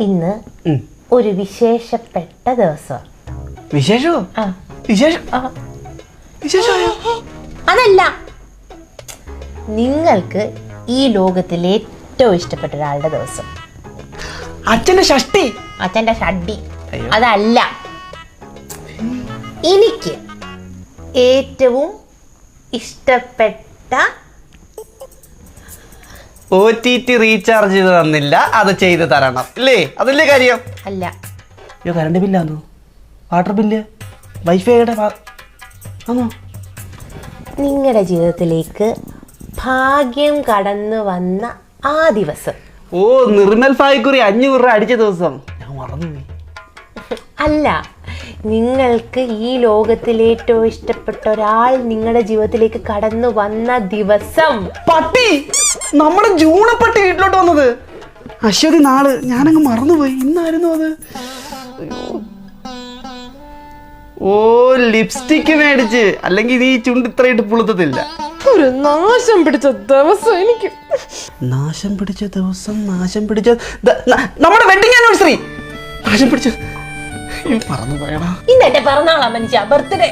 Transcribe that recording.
ഇന്ന് ഒരു വിശേഷപ്പെട്ട ദിവസം. വിശേഷമോ വിശേഷം. വിശേഷമായോ അതല്ല. നിങ്ങൾക്ക് ഈ ലോകത്തിൽ ഏറ്റവും ഇഷ്ടപ്പെട്ട ഒരാളുടെ ദിവസം. അച്ഛന്റെ ഷഷ്ടി. അച്ഛന്റെ ഷഡ്ഡി. അതല്ല. എനിക്ക് ഏറ്റവും ഇഷ്ടപ്പെട്ട ഒ ടി ടി റീചാർജ് ചെയ്ത് തന്നില്ല. അത് ചെയ്ത് തരണം. അല്ലേ അതല്ലേ കാര്യം? അല്ല. അയ്യോ കറണ്ട് ബില്ലാന്നോ വാട്ടർ ബില്ല് വൈഫൈയുടെ ആണോ നിങ്ങളുടെ ജീവിതത്തിലേക്ക് ഭാഗ്യം കടന്നു വന്ന ആ ദിവസം. ഓ നിർമ്മൽ ഫായ്ക്കുറി അഞ്ഞൂറ് രൂപ അടിച്ച ദിവസം. ഞാൻ മറന്നുപോയി അല്ല. നിങ്ങൾക്ക് ഈ ലോകത്തിൽ ഏറ്റവും ഇഷ്ടപ്പെട്ട ഒരാൾ നിങ്ങളുടെ ജീവിതത്തിലേക്ക് കടന്നു വന്ന ദിവസം. പട്ടി നമ്മുടെ ജൂണ പട്ടി വീട്ടിലോട്ട് വന്നത്. അശ്വതി നാൾ. ഞാനങ്ങ് മറന്നുപോയി. ഇന്നായിരുന്നു അത്. ഓ ലിപ്സ്റ്റിക് മേടിച്ച്. അല്ലെങ്കിൽ നീ ചുണ്ട് ഇത്രയിട്ട് പുളുത്തത്തില്ല. ഒരു നാശം പിടിച്ച ദിവസം എനിക്ക്. നാശം പിടിച്ച ദിവസം നാശം പിടിച്ച നമ്മുടെ വെഡിങ് ആനിവേഴ്സറി നാശം പിടിച്ച മറന്നു പോയടാ. ഇന്ന് എന്റെ പിറന്നാളാ മനുഷ്യ ബർത്ത്ഡേ.